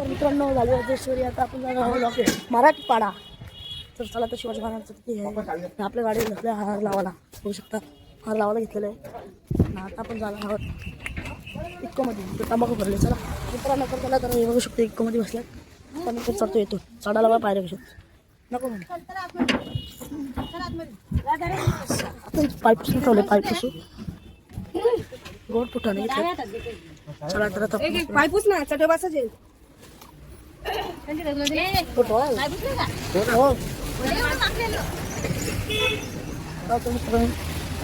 तर मित्रांनो झाली राजेश्वरी आता आपण जाणार आहोत मराठी पाडा तर चला तर शिवाजी महाराजांचं किती आहे आपल्या गाडी घेतल्या हार लावायला. बघू शकता हार लावायला घेतलेलं आहे. ना आता आपण जाणार आहोत इतकोमध्ये तर तंबाखू भरले चला. मित्रांनो तर त्याला तर हे बघू शकतो इतकोमध्ये बसल्यात आता मी तर चढतो येतो. चढायला बघा पायऱ्या कशात नको म्हणे. पाईप पुसून ठेवले पाईप पुसून गोड फुटाने नाही चला तर आता पाईपूस ना चटोबाचा येईल फोटो आहे. हो. जातो मित्रांनो. आता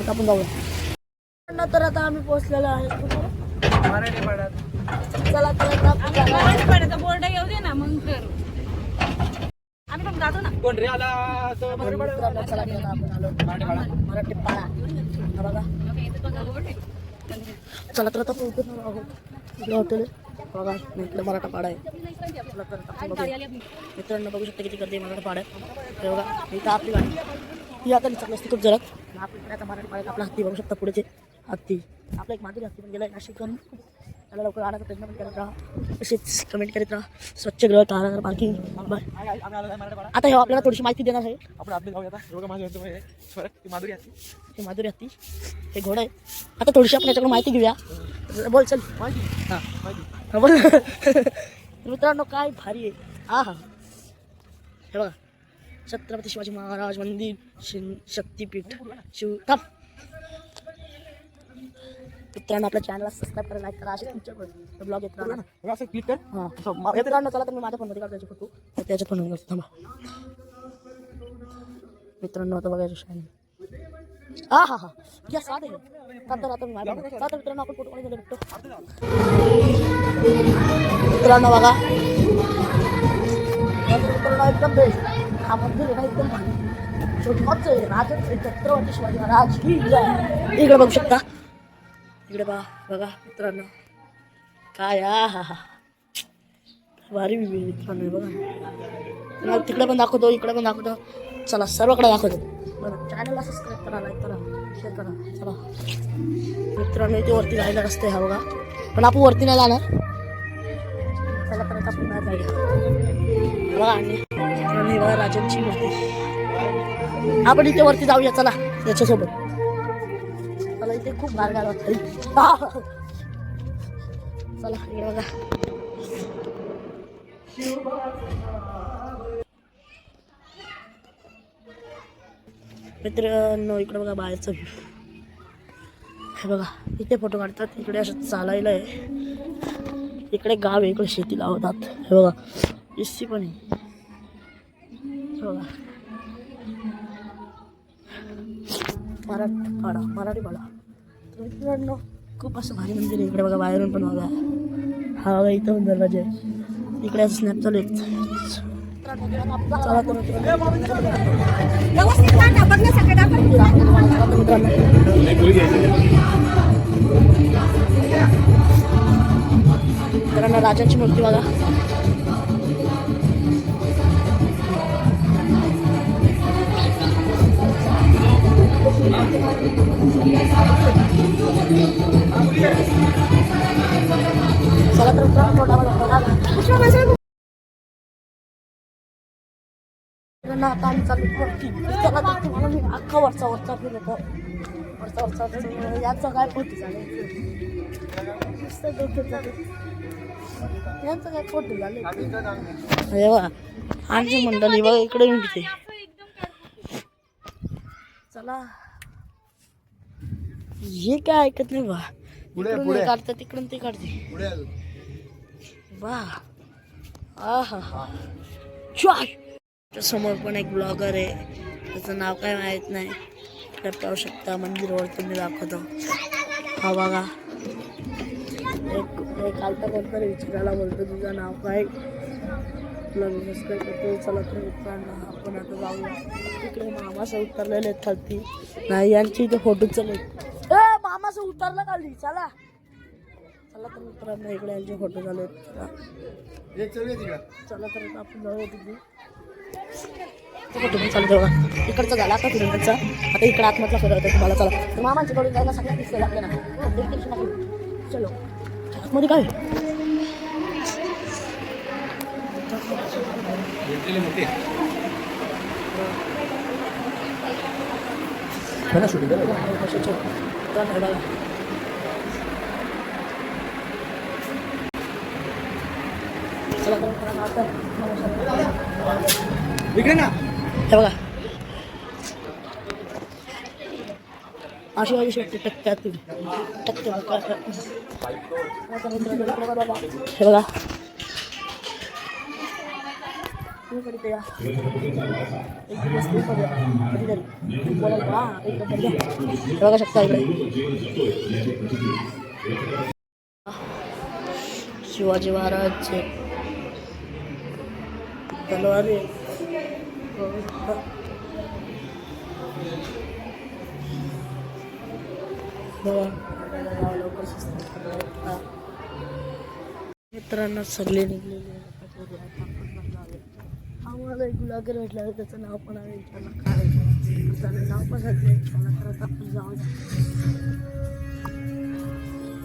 आपण जाऊया तर आता आम्ही पोहोचलेलो आहे चला तर आता बोर्ड येऊ दे ना मग आम्ही पण जातो ना कोण रे आला चला आता आपण आलो. मराठी पाळा बघा चला तर आता पोहोचणार हॉटेल बघा इकडे मराठा पाडा आहे. मित्रांनो बघू शकता किती गर्दी आहे मराठा पाड्यात आहे. बघा इथं आपली गाडी ही आता चालली असते खूप जरा आपल्या मराठा आता मराठी पाड्यात आपला हत्ती बघू शकता पुढेचे. हत्ती. आपला एक माधुरी हत्ती पण गेला नाशिक त्याला लवकर आणायचा प्रयत्न पण करत राहा. असेच कमेंट करीत राहा. स्वच्छ ग्रह तारा पार्किंग आता हे आपल्याला थोडीशी माहिती देणार आहे. आपण आपले जाऊया आता. बघा माझ्या हातून फरक ती माधुरी असते हे माधुरी हत्ती हे घोडं आहे. आता थोडीशी आपण याच्याकडून माहिती घेऊया. बोल चल. माहिती? हां बोल. तर मित्रांनो काय भारी आहे. हा हा. हे बघा. छत्रपती शिवाजी महाराज मंदिर शिन शक्तीपीठ. शिव थांब. मित्रांनो आपल्या चॅनलला सबस्क्राईब करा लाईक करा. असे तुमच्या ब्लॉग येत राहणार. हे असं क्लिक कर. हां. असं मा- मित्रांनो चला तर मी माझ्या फोनमध्ये काढायचे फोटो तर त्याच्या फोन थांबा. मित्रांनो आता बघायचं शाईन हा हा हा. क्या स्वाद आहे. आता आता मी माझ्या मित्रांनो आपण फोटो काढून भेटतो मित्रांनो बघा. मित्रांनो एकदम बेस्ट हा मंदिर आहे ना एकदम भारी. छोटंच आहे. राजन छत्रपती शिवाजी महाराज की इकडे बघू शकता. इकडे बा बघा मित्रांनो. काय हा हा. भारी मित्रांनो बघा. तिकडे पण दाखवतो इकडे पण दाखवतो. चला सर्वकडे दाखवतो. बरं चॅनलला सबस्क्राईब करा लाईक करा शेअर करा. चला. मित्रांनो इथे वरती जायला रस्ते हा बघा. पण आपण वरती नाही जाणार. चला परत आपण नाही जाऊया. बघा आणि मित्रांनो बघा राजांची मूर्ती. आपण इथे वरती जाऊया चला याच्यासोबत. ते खूप गार गार वाटतं चला इकडे बघा. मित्रांनो इकडे बघा बाहेरचा व्ह्यू हे बघा इथे फोटो काढतात. इकडे असं चालायला आहे. इकडे गाव आहे इकडे शेती लावतात. हे बघा इस्सी पण आहे. हे बघा. मराठी पाडा मराठी पाडा मित्रांनो खूप असं भारी मंदिर आहे इकडे बघा बाहेरून पण बघा हा बघा इथं पण दरवाजे इकडे असं स्नॅप चालू आहेत चला तर मित्रांनो. व्यवस्थित मूर्ती बघा आता आम्ही चाललो वरती चला तर तुम्हाला मी अख्खा वरचा वरचा फिरवतो वरचा वरचा याचं काय पोटी झालं चालू. यांचं काय पोटी झालं अरे आमची मंडळी बघा इकडे मिळते चला हे काय ऐकत नाही बा. इकडून हे तिकडून ते काढते. वा. हा हा समोर पण एक ब्लॉगर आहे. त्याचं नाव काय माहीत नाही. तर पाहू शकता मंदिरावर तुम्ही दाखवतो. हा बघा. एक आलता कोणतरी विचारायला बोलतो तुझं नाव काय? तुला नमस्कार करतो. चला मित्रांनो आपण आता जाऊया. तिकडे मामासं उतरलेले आहेत खालती. नाही यांची इथे फोटो चालू मामासं उतरलं खाली चला. चला तर मित्रांनो इकडे यांचे फोटो चालू आहेत. चला. चला तर आता आपण तिथे चालू बघा इकडचा झाला आता फिरून त्यांचा आता इकडे आतमधला फिरवतो तुम्हाला. चला. तर मामांच्या कडून जायला सगळ्यात एक टेन्शन नाही चलो. आतमध्ये काय? तर हे बघा चला तर मित्रांनो, आता इकडे ना हे बघा अशी माझी शेवटी टक्क्यात टक्के हे बघा तुम्ही कधी ते या. एक दिवस तुम्ही पण या. कधीतरी. बोलायला एक नंबर या. बघा शकता इकडे शिवाजी महाराजचे तलवारी. मित्रांनो सगळे निघलेले आहेत. आता बघूया, आता आपण पण जाऊया. आम्हाला एक ब्लॉगर भेटला होता, त्याचं नाव पण आहे त्याला काय त्याचं नाव पण त्याला तर आता आपण जाऊया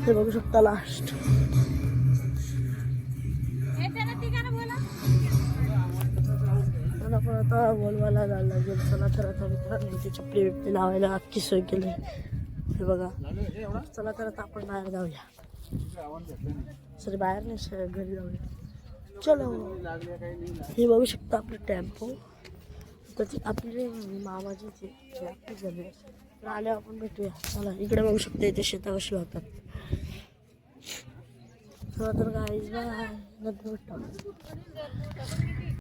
हे बघू शकता लास्ट पण आपण आता बोलवायला जायला लागेल. चला तर आता मित्रांनो चपली बिपली लावायला अख्खी सोय केली. हे बघा. चला तर आता आपण बाहेर जाऊया. सॉरी बाहेर नाही घरी जाऊया. चलो हो. हे. बघू शकता आपलं टेम्पो. त्याची आपले आपली मामाची आपली तर आल्यावर आपण भेटूया. चला इकडे बघू शकता इथे शेता कशी होतात चला तर गाईज बाय नंतर भेटतो